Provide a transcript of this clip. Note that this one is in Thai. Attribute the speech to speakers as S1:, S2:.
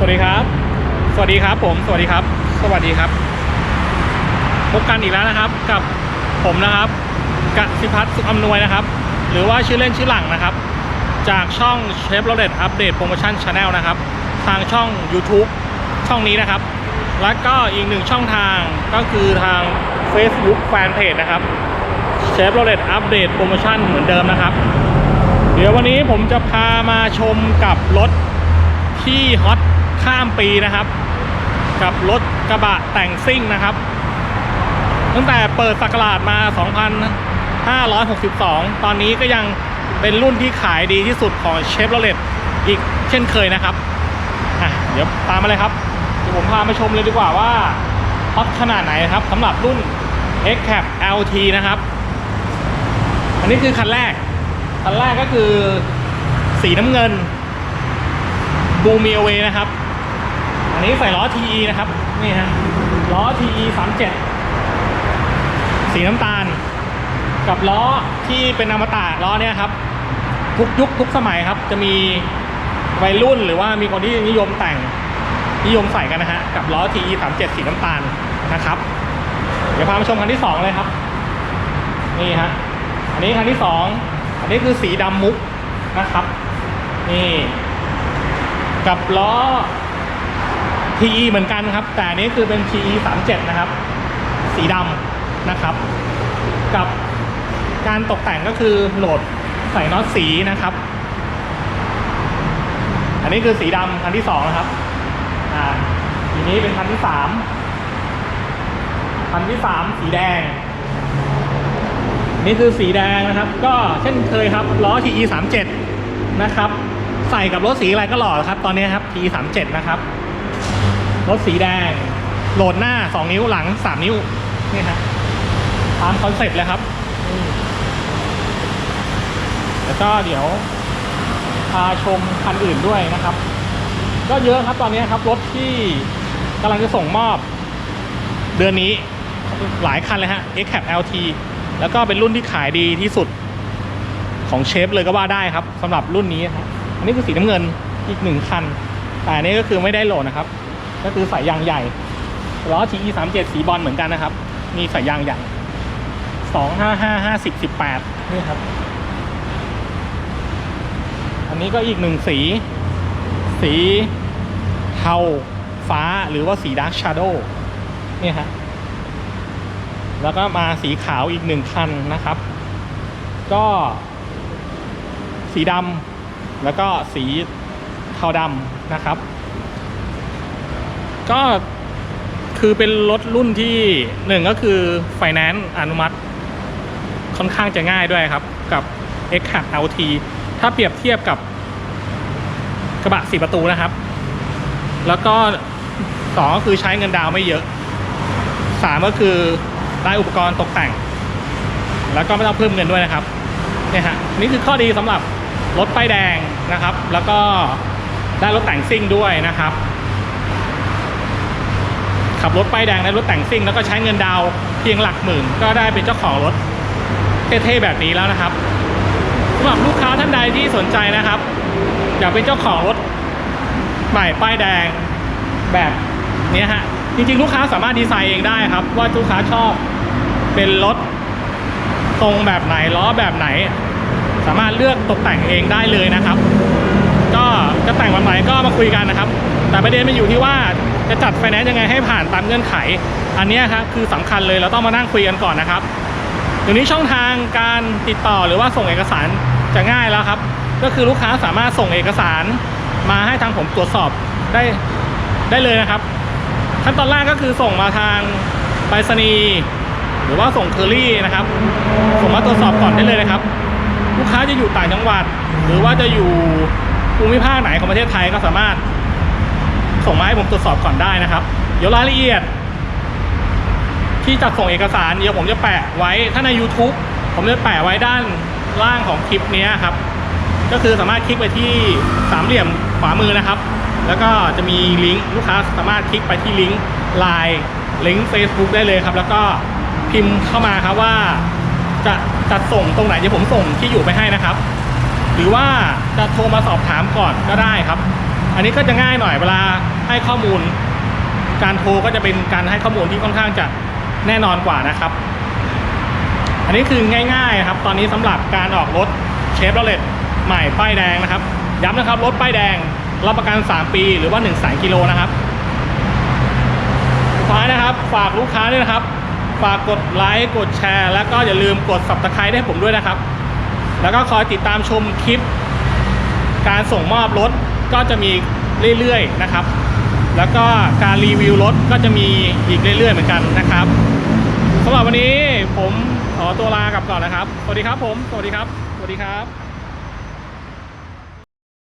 S1: สวัสดีครับ สวัสดีครับผม สวัสดีครับ สวัสดีครับ พบกันอีกแล้วนะครับ กับผมนะครับกสิพัฒน์สุขอำนวยนะครับ หรือว่าชื่อเล่นชื่อหลังนะครับ จากช่องเชฟโรเลตอัปเดตโปรโมชั่นชาแนลนะครับ ทางช่อง YouTube ช่องนี้นะครับ แล้วก็อีกหนึ่งช่องทางก็คือทาง Facebook Fanpage นะครับเชฟโรเลตอัปเดตโปรโมชั่นเหมือนเดิมนะครับ เดี๋ยววันนี้ผมจะพามาชมกับรถที่ฮอต ข้ามปีนะครับ กับรถกระบะแต่งซิ่งนะครับ ตั้งแต่เปิดสักราชมา 2,562 ตอนนี้ก็ยังเป็นรุ่นที่ขายดีที่สุดของเชฟโรเลตอีกเช่นเคยนะครับอะเดี๋ยวตามมาเลยครับเดี๋ยวผมพามาชมเลยดีกว่าว่าฮอตขนาดไหนครับสำหรับรุ่น x c a p LT นะครับ อันนี้คือคันแรก คันแรกก็คือสีน้ำเงินบูมีเอเวนะครับ อันนี้ใส่ล้อ TE นะครับ นี่ฮะ ล้อ TE 37 สีน้ำตาล กับล้อที่เป็นอมตะล้อเนี่ยครับ ทุกยุคทุกสมัยครับ จะมีวัยรุ่นหรือว่ามีคนที่นิยมแต่ง นิยมใส่กันนะฮะ กับล้อ TE 37 สีน้ำตาลนะครับ เดี๋ยวพามาชมคันที่สองเลยครับ นี่ฮะ อันนี้คันที่สองอันนี้คือสีดำมุกนะครับ นี่ กับล้อ TE เหมือนกันครับ แต่นี้คือเป็น TE 37 นะครับ สีดำนะครับ กับการตกแต่งก็คือโหลดใส่น็อตสีนะครับ อันนี้คือสีดำคันที่สองนะครับ อ่า ทีนี้เป็นคันที่สามคันที่สามสีแดง นี่คือสีแดงนะครับ ก็เช่นเคยครับล้อ TE 37 นะครับ ใส่กับรถสีอะไรก็หล่อครับ ตอนนี้ครับ TE 37 นะครับ รถสีแดง โหลดหน้า 2 นิ้วหลัง 3 นิ้ว นี่ฮะตามคอนเซ็ปต์เลยครับ แล้วก็เดี๋ยวพาชมคันอื่นด้วยนะครับ ก็เยอะครับตอนนี้ครับ รถที่กำลังจะส่งมอบ เดือนนี้หลายคันเลยฮะ x c a p LT แล้วก็เป็นรุ่นที่ขายดีที่สุดของเชฟเลยก็ว่าได้ครับสำหรับรุ่นนี้ครับอันนี้คือสีน้ำเงินอีกหนึ่งคัน แต่อันนี้ก็คือไม่ได้โหลดนะครับ ก็คือสายยางใหญ่ล้อ TE 3 7สีบอลเหมือนกันนะครับ มีสายยางใหญ่สองห้าห้าห้าสิบสิบแปดนี่ครับ อันนี้ก็อีกหนึ่งสี สีเทาฟ้าหรือว่าสีดาร์ s ชาร์โดนี่ฮะแล้วก็มาสีขาวอีกหนึ่งคันนะครับ ก็สีดำแล้วก็สีเทาดำนะครับ ก็คือเป็นรถรุ่นที่หนึ่งก็คือไฟแนนซ์อนุมัติ ค่อนข้างจะง่ายด้วยครับ กับ x c a p LT ถ้าเปรียบเทียบกับกระบะสี่ประตูนะครับ แล้วก็สองก็คือใช้เงินดาวไม่เยอะสามก็คือได้อุปกรณ์ตกแต่ง แล้วก็ไม่ต้องเพิ่มเงินด้วยนะครับเนี่ยฮะนี่คือข้อดีสำหรับรถป้ายแดงนะครับ แล้วก็ได้รถแต่งซิ่งด้วยนะครับ ขับรถป้ายแดงได้รถแต่งซิ่งแล้วก็ใช้เงินดาวเพียงหลักหมื่น ก็ได้เป็นเจ้าของรถเท่ๆแบบนี้แล้วนะครับสำหรับลูกค้าท่านใดที่สนใจนะครับ อยากเป็นเจ้าของรถใหม่ป้ายแดงแบบนี้ฮะจริงๆ ลูกค้าสามารถดีไซน์เองได้ครับ ว่าลูกค้าชอบเป็นรถตรงแบบไหนล้อแบบไหน สามารถเลือกตกแต่งเองได้เลยนะครับ ก็จะแต่งแบบไหนก็มาคุยกันนะครับ แต่ประเด็นมันอยู่ที่ว่าจะจัดไฟแนนซ์ยังไงให้ผ่านตามเงื่อนไข อันนี้ครับคือสำคัญเลยเราต้องมานั่งคุยกันก่อนนะครับเดี๋ยวนี้ช่องทางการติดต่อหรือว่าส่งเอกสารจะง่ายแล้วครับ ก็คือลูกค้าสามารถส่งเอกสารมาให้ทางผมตรวจสอบได้ได้เลยนะครับ ขั้นตอนแรกก็คือส่งมาทางไปรษณีย์หรือว่าส่งเคอรี่นะครับ ส่งมาตรวจสอบก่อนได้เลยนะครับ ลูกค้าจะอยู่ต่างจังหวัด หรือว่าจะอยู่ภูมิภาคไหนของประเทศไทยก็สามารถ ส่งมาให้ผมตรวจสอบก่อนได้นะครับ เดี๋ยวรายละเอียด ที่จัดส่งเอกสารเดี๋ยวผมจะแปะไว้ถ้าใน YouTube ผมจะแปะไว้ด้านล่างของคลิปนี้ครับ ก็คือสามารถคลิกไปที่สามเหลี่ยมขวามือนะครับ แล้วก็จะมีลิงก์ลูกค้าสามารถคลิกไปที่ลิงก์ Line ลิงก์ Facebook ได้เลยครับ แล้วก็พิมพ์เข้ามาครับว่าจะจัดส่งตรงไหนเดี๋ยวผมส่งที่อยู่ไปให้นะครับ หรือว่าจะโทรมาสอบถามก่อนก็ได้ครับ อันนี้ก็จะง่ายหน่อยเวลา ให้ข้อมูล การโทรก็จะเป็นการให้ข้อมูลที่ค่อนข้างจะแน่นอนกว่านะครับ อันนี้คือง่ายๆครับ ตอนนี้สำหรับการออกรถเชฟโรเลตใหม่ป้ายแดงนะครับ ย้ำนะครับรถป้ายแดงรับประกัน 3 ปีหรือว่า1 0 0 0 0กิโลนะครับสุดท้ายนะครับ ฝากลูกค้าด้วยนะครับ ฝากกดไลค์กดแชร์ แล้วก็อย่าลืมกด subscribe ให้ผมด้วยนะครับ แล้วก็คอยติดตามชมคลิป การส่งมอบรถก็จะมีเรื่อยๆนะครับ แล้วก็การรีวิวรถก็จะมีอีกเรื่อยๆเหมือนกันนะครับสำหรับวันนี้ผมขอตัวลากลับก่อนนะครับ สวัสดีครับผม สวัสดีครับ สวัสดีครับ